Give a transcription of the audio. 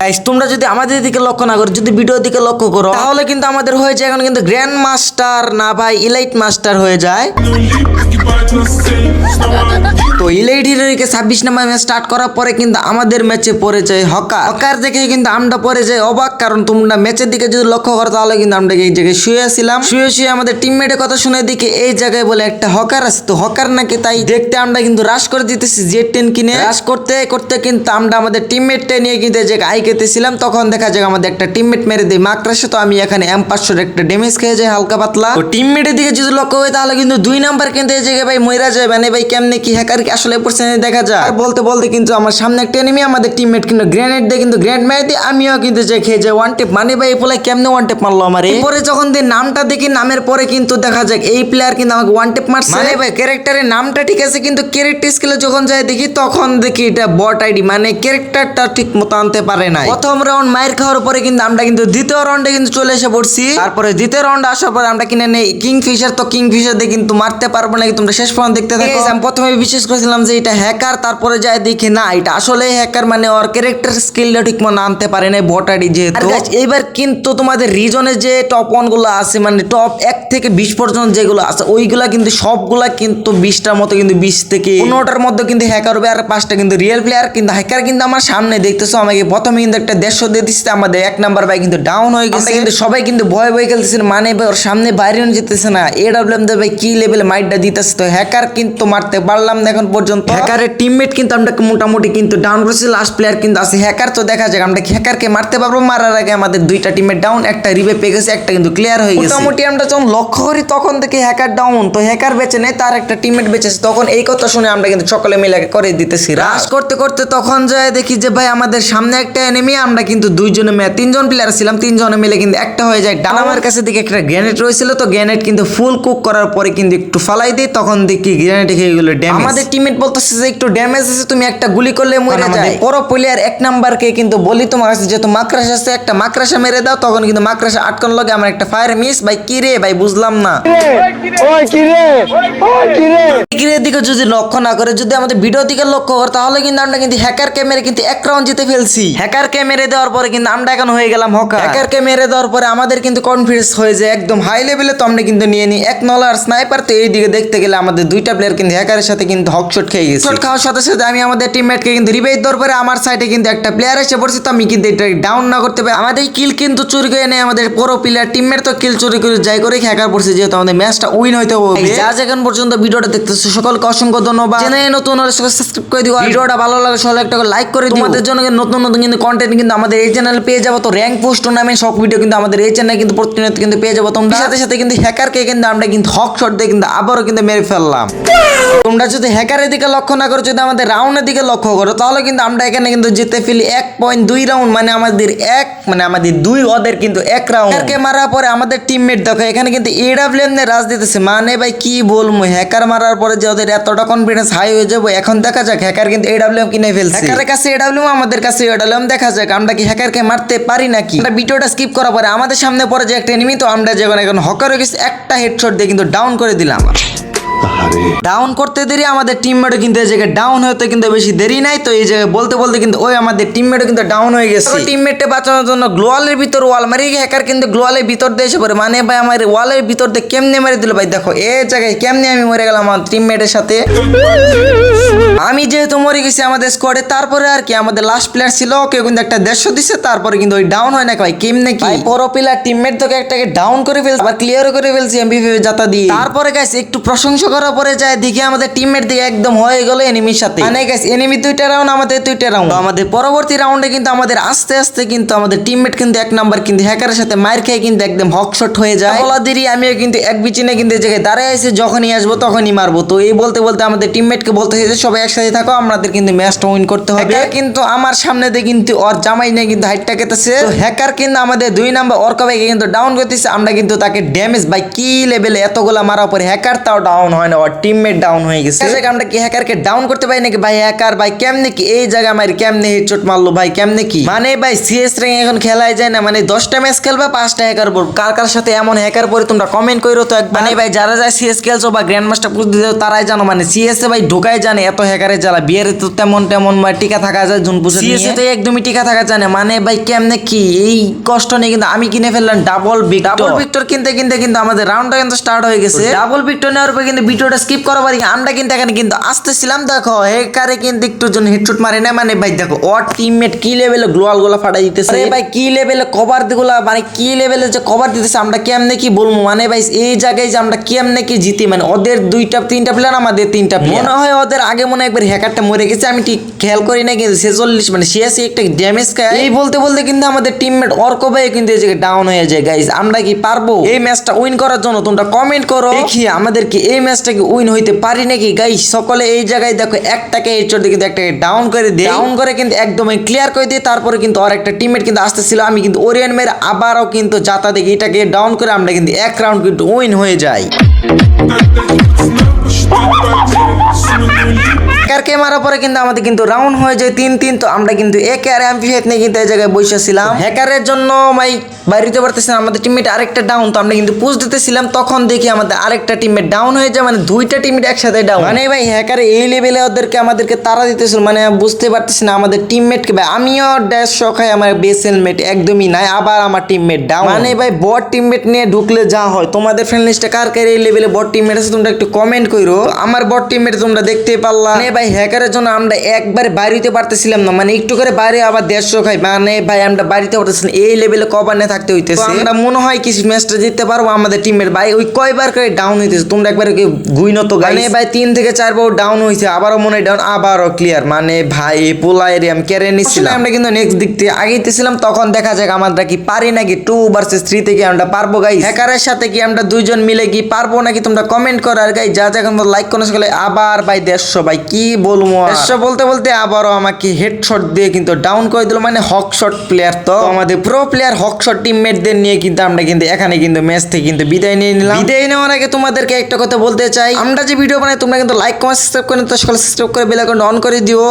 Guys তোমরা যদি আমাদের দিকে লক্ষ্য না করো যদি ভিডিওর দিকে লক্ষ্য করো তাহলে কিন্তু আমাদের হয়ে যায় এখন কিন্তু গ্র্যান্ড মাস্টার না ভাই ইলাইট মাস্টার হয়ে যায় তো ইলাইট হিরোকে ছাব্বিশ নাম্বার ম্যাচ স্টার্ট করার পরে কিন্তু আমাদের ম্যাচে পড়ে যায় হকার। হকার দেখে কিন্তু আমরা পড়ে যাই অবাক, কারণ তোমরা ম্যাচের দিকে যদি লক্ষ্য করো তাহলে কিন্তু আমরা এই জায়গায় শুয়েছিলাম শুয়ে শুয়ে আমাদের টিমমেটের কথা শুনে দিকে এই জায়গায় বলে একটা হকার আছে। তো হকার নাকি তাই দেখতে আমরা কিন্তু রাশ করে দিতেছি জেড টেন কিনে। রাশ করতে করতে কিন্তু আমরা আমাদের টিমমেটটা নিয়ে কিন্তু জায়গায় আই খেতেছিলাম তখন দেখা যায় আমাদের একটা টিমমেট মেরে দেয় মাকড়াসে তো আমি এখানে এম পাঁচশোর একটা ড্যামেজ খেয়ে যাই হালকা পাতলা। তো টিমমেটের দিকে যদি লক্ষ্য হয় তাহলে কিন্তু দুই নাম্বার কিন্তু এই জায়গায় ভাই মইরা যায় মানে ভাই কেমনে কি হ্যাকার কি আসলে পড়ছে দেখা যায়। আর বলতে বলতে কিন্তু আমার সামনে একটা এনিমি আমাদের টিমমেট কিন্তু গ্রেনেড দিয়ে কিন্তু গ্রেনেড মেরে দিয়ে আমিও কিন্তু যে খেয়ে যাই ওয়ান টেপ মানে ভাই এই পোলায় কেমনে ওয়ান টেপ মারলো আমার? পরে যখন দিয়ে নামটা দেখি নামের পরে কিন্তু দেখা যায় এই প্লেয়ার কিন্তু আমাকে ওয়ান টেপ মারছে। মানে ভাই ক্যারেক্টারের নামটা ঠিক আছে কিন্তু ক্যারেক্টার স্কিলে যখন যাই দেখি তখন দেখি এটা বট আইডি মানে ক্যারেক্টারটা ঠিক মতো আনতে পারে না প্রথম রাউন্ড মায়ের খাওয়ার পরে কিন্তু আমরা কিন্তু দ্বিতীয় রাউন্ডে কিন্তু চলে এসে পড়ছি। তারপরে দ্বিতীয় রাউন্ড আসার পরে আমরা কিনে নেই। কিং ফিশার তো কিং ফিশার দিয়ে কিন্তু মারতে পারব না তোমরা শেষ পর্যন্ত দেখতে থাকো আমি প্রথমে বিশ্বাস করেছিলাম যে এটা হ্যাকার তারপরে যাই দেখি না এটা আসলে হ্যাকার মানে ওর ক্যারেক্টার স্কিলটা ঠিক মতো আনতে পারে না আইডি যেহেতু। এইবার কিন্তু তোমাদের রিজনে যে টপ ওয়ানগুলো আছে মানে টপ এক থেকে বিশ পর্যন্ত যেগুলো আছে ওইগুলা কিন্তু সবগুলা কিন্তু বিশটার মতো কিন্তু বিশ থেকে পনেরোটার মধ্যে কিন্তু হ্যাকার হবে আর পাঁচটা কিন্তু রিয়েল প্লেয়ার কিন্তু হ্যাকার কিন্তু আমার সামনে দেখতেছো আমাকে প্রথমে কিন্তু একটা দেড়শো দিয়ে দিচ্ছে আমাদের এক নাম্বার ভাই কিন্তু ডাউন হয়ে গেছে। কিন্তু সবাই কিন্তু ভয় ভয় খেলতেছে মানে ভাই ওর সামনে বাইরে যেতেছে না। এ ডাব্লিউ ভাই কি লেভেলে মাইটটা দিতেছে তো হ্যাকার কিন্তু মারতে পারলাম না এখন। পর্যন্ত। হ্যাকারের টিমমেট কিন্তু আমরা মোটামুটি কিন্তু ডাউন করেছি লাস্ট প্লেয়ার কিন্তু আছে হ্যাকার তো দেখা যাক আমরা হ্যাকারকে মারতে পারব? মারার আগে আমাদের দুইটা টিমের ডাউন একটা রিভে পেয়ে গেছে একটা কিন্তু ক্লিয়ার হয়ে গেছে। মোটামুটি আমরা যখন লক্ষ্য করি তখন থেকে হ্যাকার ডাউন তো হ্যাকার বেঁচে নেই তার একটা টিমমেট বেঁচেছে তখন এই কথা শুনে আমরা কিন্তু সকলে মিলে করে দিতেছি। রাশ করতে করতে তখন যায় দেখি যে ভাই আমাদের সামনে একটা এনিমি আমরা কিন্তু দুইজনে মিলে তিনজন প্লেয়ার ছিলাম তিনজনে মিলে কিন্তু একটা হয়ে যায়। ডান আমার কাছে দিকে একটা গ্রেনেড রয়েছিল তো গ্রেনেড কিন্তু ফুল কুক করার পরে কিন্তু একটু ফালাই দিই তখন দেখি গ্রেনেড খেয়ে গেলো ড্যামেজ আমাদের টিমমেট বলতেছে যে একটু ড্যামেজ আছে তুমি একটা গুলি করলে মরে যায়। বড় প্লেয়ার এক নাম্বারকে কিন্তু বলি তোমার কাছে যেহেতু মাকড়াস আছে একটা মাকড়াসা মেরে দাও তখন কিন্তু মাকড়াসা আটকান লগে আমার একটা ফায়ার মিস ভাই কি রে? ভাই বুঝলাম না। ওই কিরে দিকে যদি লক্ষ্য না করে যদি আমাদের ভিডিও দিকে লক্ষ্য করে তাহলে কিন্তু আমরা কিন্তু হ্যাকার ক্যামেরা কিন্তু এক রাউন্ড জিতে ফেলছি। হ্যাকার ক্যামেরা দেওয়ার পরে কিন্তু আমরা এখন হয়ে গেলাম হকার হ্যাকার ক্যামেরা দেওয়ার পরে আমাদের কিন্তু কনফিডেন্স হয়ে যায় একদম হাই লেভেলে তো আমরা কিন্তু নিয়ে নিই। এক নলার স্নাইপার তো এই দিকে দেখতে গেলে আমাদের দুইটা প্লেয়ার কিন্তু হ্যাকারের সাথে কিন্তু হকশট খেয়ে গেছে। শট খাওয়ার সাথে সাথে আমি আমাদের টিমমেটকে কিন্তু রিভাইভ দেওয়ার পরে আমার সাইডে কিন্তু একটা প্লেয়ার এসে পড়ছে তো আমি কিন্তু এটা ডাউন না করতে পারি। আমাদের কিল কিন্তু চুরি করে নেই আমাদের পুরো প্লেয়ার টিমমেট তো কিল চুরি করে যাই করে হ্যাকার পড়ছে যেহেতু আমাদের ম্যাচটা উইন হইতে হবে। যা এখন পর্যন্ত ভিডিওটা দেখতেছো সকলকে অসংখ্য ধন্যবাদ। চ্যানেলে নতুন হলে সাবস্ক্রাইব করে দিও ভিডিওটা ভালো লাগে সবাই একটা লাইক করে দিও। তোমাদের জন্য নতুন নতুন কিন্তু কন্টেন্ট কিন্তু আমাদের এই চ্যানেলে পেয়ে যাব। তো র্যাঙ্ক পোস্ট টুর্নামেন্ট সব ভিডিও কিন্তু আমাদের এই চ্যানেলে কিন্তু প্রতিনিয়ত কিন্তু পেয়ে যাব। তোমরা সাথে সাথে কিন্তু হ্যাকারকে কিন্তু আমরা কিন্তু হক শট দিয়ে কিন্তু আবারও কিন্তু মেরে ফেললাম। তোমরা যদি হ্যাকারের দিকে লক্ষ্য না করো যদি আমাদের রাউন্ডের দিকে লক্ষ্য করো তাহলে কিন্তু আমরা এখানে কিন্তু জিতে ফেলি এক পয়েন্ট দুই রাউন্ড মানে আমাদের এক মানে আমাদের দুই ওদের কিন্তু এক রাউন্ড হ্যাকারকে মারার পরে আমাদের টিমমেট দেখো এখানে কিন্তু এডাব্লিউএম নে রাজ দিতেছে। মানে ভাই কি বলব হ্যাকার মারার পরে যে ওদের এতটা কনফিডেন্স হাই হয়ে যাব এখন দেখা যাক হ্যাকার কিন্তু এডাব্লিউএম কিনে ফেলছে। হ্যাকারের কাছে এডাব্লিউএম আমাদের কাছে এডাব্লিউএম দেখা যাক আমরা কি হ্যাকারকে মারতে পারি নাকি? আমরা ভিডিওটা স্কিপ করার পরে আমাদের সামনে পরে যে একটা এনিমি তো আমরা যখন এখন হকার হয়ে গেছি একটা হেডশট দিয়ে কিন্তু ডাউন করে দিলাম। ডাউন করতে দেরি আমাদের টিমমেটও কিন্তু এই জায়গায় ডাউন হতে কিন্তু বেশি দেরি নাই। তো এই জায়গায় বলতে বলতে কিন্তু ওই আমাদের টিমমেটও কিন্তু ডাউন হয়ে গেছে। টিমমেটকে বাঁচানোর জন্য গ্লোয়ালের ভিতর ওয়াল মারি হ্যাকার কিন্তু গ্লোয়ালের ভিতর দিয়ে এসে পড়ে। মানে ভাই আমার ওয়ালের ভিতর দিয়ে কেমনে মেরে দিল ভাই? দেখো এই জায়গায় কেমনে আমি মরে গেলাম আমার টিমমেটের সাথে? আমি যেহেতু মরে গেছি আমাদের স্কোয়াডে তারপরে আর কি আমাদের লাস্ট প্লেয়ার ছিল ওকে কিন্তু একটা দেড়শো দিছে তারপরে কিন্তু ওই ডাউন হয় না ভাই কেমনে কি? বড় প্লেয়ার টিমমেট তোকে একটাকে ডাউন করে ফেলছে আবার ক্লিয়ার করে ফেলছি এমবিপি যাতা দিয়ে। তারপরে গাইস একটু প্রশংসা করার পরে যায় দেখি আমাদের টিমমেট দিকে একদম হয়ে গেল এনিমির সাথে। মানে গাইস এনিমি দুইটা রাউন্ড আমাদের দুইটা রাউন্ড আমাদের পরবর্তী রাউন্ডে কিন্তু আমাদের আস্তে আস্তে কিন্তু আমাদের টিমমেট কিন্তু এক নাম্বার কিন্তু হ্যাকারের সাথে মার খেয়ে কিন্তু একদম হকশট হয়ে যায়। বলা দেরি আমিও কিন্তু এক বিচিনে কিন্তু এই জায়গায় দাঁড়ায় আছে যখনই আসব তখনই মারবো। তো এই বলতে বলতে আমাদের টিমমেটকে বলতে হয়েছে সবাই একসাথে থাকো আমাদের কিন্তু ম্যাচটা উইন করতে হবে। কিন্তু আমার সামনে দিয়ে কিন্তু ওর জামাই নিয়ে কিন্তু হাইটটা কেটেছে। তো হ্যাকার কিন্তু আমাদের দুই নাম্বার ওর কবাইকে কিন্তু ডাউন করতেছে আমরা কিন্তু তাকে ড্যামেজ বাই কি লেভেলে এতগুলা মারার পরে হ্যাকার তাও ডাউন হয় না ওর টিমমেট ডাউন হয়ে গেছে। এই আমরা কি হ্যাকারকে ডাউন করতে পারি নাকি? ভাই হ্যাকার ভাই কেমনে কি? এই জায়গা আমার কেমনে হেডশট মারলো ভাই কেমনে কি? মানে ভাই সিএস র্যাঙ্ক এখন খেলাই যায় না মানে দশটা ম্যাচ খেলবা পাঁচটা হ্যাকার পড়ব কার কার সাথে এমন হ্যাকার পরে তোমরা কমেন্ট করো তো একবার। মানে ভাই যারা যায় সিএস খেলছো বা গ্র্যান্ড মাস্টার পুজ দিতে তারাই জানো মানে সিএস এ ভাই ঢোকাই জানে এত হ্যাকারের জ্বালা। বিয়ের তো তেমন তেমন ভাই টিকা থাকা যায় জুন পুষে সিএস তো একদমই টিকা থাকা জানে মানে ভাই কেমনে কি? এই কষ্ট নেই কিন্তু আমি কিনে ফেললাম ডাবল বিগ ডাবল ভিক্টর কিনতে কিনতে কিন্তু আমাদের রাউন্ডটা কিন্তু স্টার্ট হয়ে গেছে। ডাবল ভিক্টর নেওয়ার পর কিন্তু ভিডিওটা স্কিপ করা পারি আমরা কিন্তু এখানে কিন্তু আসতেছিলাম দেখো হেকারে কিন্তু একটু জন হেডশট মারে না মানে ভাই দেখো ওর টিমমেট কি লেভেলে গ্লোয়ালগুলা ফাটাই দিতেছে? আরে ভাই কি লেভেলে কভারগুলা মানে কি লেভেলে যে কভার দিতেছে আমরা কেমনে কি বলব? মানে ভাই এই জায়গায় যে আমরা কেমনে কি জিতি? মানে ওদের দুইটা তিনটা প্লেয়ার আমাদের তিনটা। মনে হয় ওদের আগে মনে হয় একবার হ্যাকারটা মরে গেছে আমি ঠিক খেয়াল করি না কিন্তু ছেচল্লিশ মানে ছিয়াশি একটা ড্যামেজ খায়। এই বলতে বলতে কিন্তু আমাদের টিমমেট অর্ক ভাই কিন্তু এই জায়গায় ডাউন হয়ে যায় গাইজ আমরা কি পারব? এই ম্যাচটা উইন করার জন্য তোমরা কমেন্ট করো। দেখি আমাদের কি এই ম্যাচটা কি উইন হইতে পারি নাকি? গাই সকলে এই জায়গায় দেখো, একটাকে এর দিয়ে কিন্তু একটাকে ডাউন করে দিয়ে। ডাউন করে কিন্তু একদমই ক্লিয়ার করে দিয়ে। তারপরে কিন্তু আর একটা টিমমেট কিন্তু আসতেছিল। আমি কিন্তু ওরিয়ান মেয়ের আবারও কিন্তু যাতা দেখি, এটাকে ডাউন করে আমরা কিন্তু এক রাউন্ড কিন্তু উইন হয়ে যাই। একারকে মারার পরে কিন্তু আমাদের কিন্তু রাউন্ড হয়ে যায় তিন তিন তো আমরা কিন্তু একে আর এমপি ফাইভ নিয়ে কিন্তু এই জায়গায় বসেছিলাম। হ্যাকারের জন্য ভাই বাইরে পারতেছি না আমাদের টিমমেট আরেকটা ডাউন তো আমরা কিন্তু পুষ দিতেছিলাম তখন দেখি আমাদের আরেকটা টিমমেট ডাউন হয়ে যায় মানে দুইটা টিমমেট একসাথে ডাউন মানে ভাই হ্যাকার এই লেভেলে ওদেরকে আমাদেরকে তারা দিতেছিল মানে বুঝতে পারতেছি না আমাদের টিমমেটকে ভাই আমিও ড্যাশ শখাই আমার বেস হেলমেট একদমই নাই আবার আমার টিমমেট ডাউন মানে ভাই বট টিমমেট নিয়ে ঢুকলে যা হয় তোমাদের ফ্রেন্ড লিস্টে কার কার এই লেভেলে বট টিমমেট আছে তোমরা একটু কমেন্ট করো আমার বট টিমমেট তোমরা দেখতে পারলা। মানে ভাই হ্যাকারের জন্য আমরা একবার বাড়িতে পারতেছিলাম না। মানে একটু করে বাইরে আবার দেড়শো খাই। মানে ভাই আমরা বাড়িতে পারতেছিলাম এই লেভেলে কবার নিয়ে থাকতে হইতেছে। আমরা মনে হয় কিছু ম্যাচটা জিততে পারব আমাদের টিমের ভাই ওই কয়বার করে ডাউন হইতেছে? তোমরা একবার গুইনো তো মানে ভাই তিন থেকে চার বার ডাউন হয়েছে আবারও মনে ডাউন আবারও ক্লিয়ার মানে ভাই পোলা এরিয়া আমি কেড়ে নিচ্ছিলাম আমরা কিন্তু নেক্সট দিক থেকে আগেতেছিলাম তখন দেখা যাক আমরা কি পারি নাকি টু ভার্সেস থ্রি থেকে আমরা পারব গাই হ্যাকারের সাথে কি আমরা দুইজন মিলে কি পারব নাকি তোমরা কমেন্ট করো। আর গাই যা যা এখন লাইক করে সকলে আবার ভাই দেড়শো ভাই কি বলব দেড়শো বলতে বলতে আবারও আমাকে হেড শট দিয়ে কিন্তু ডাউন করে দিল মানে হক শট প্লেয়ার তো আমাদের প্রো প্লেয়ার হক শট টিমমেটদের নিয়ে কিন্তু আমরা কিন্তু এখানে কিন্তু ম্যাচ থেকে কিন্তু বিদায় নিয়ে নিলাম। বিদায় নেওয়ার আগে তোমাদেরকে একটা কথা বলতে চাই। আমরা যে ভিডিও বানাই তোমরা কিন্তু লাইক কমেন্ট সাবস্ক্রাইব করে তো সকলে সাবস্ক্রাইব করে বেল আইকন অন করে দিও।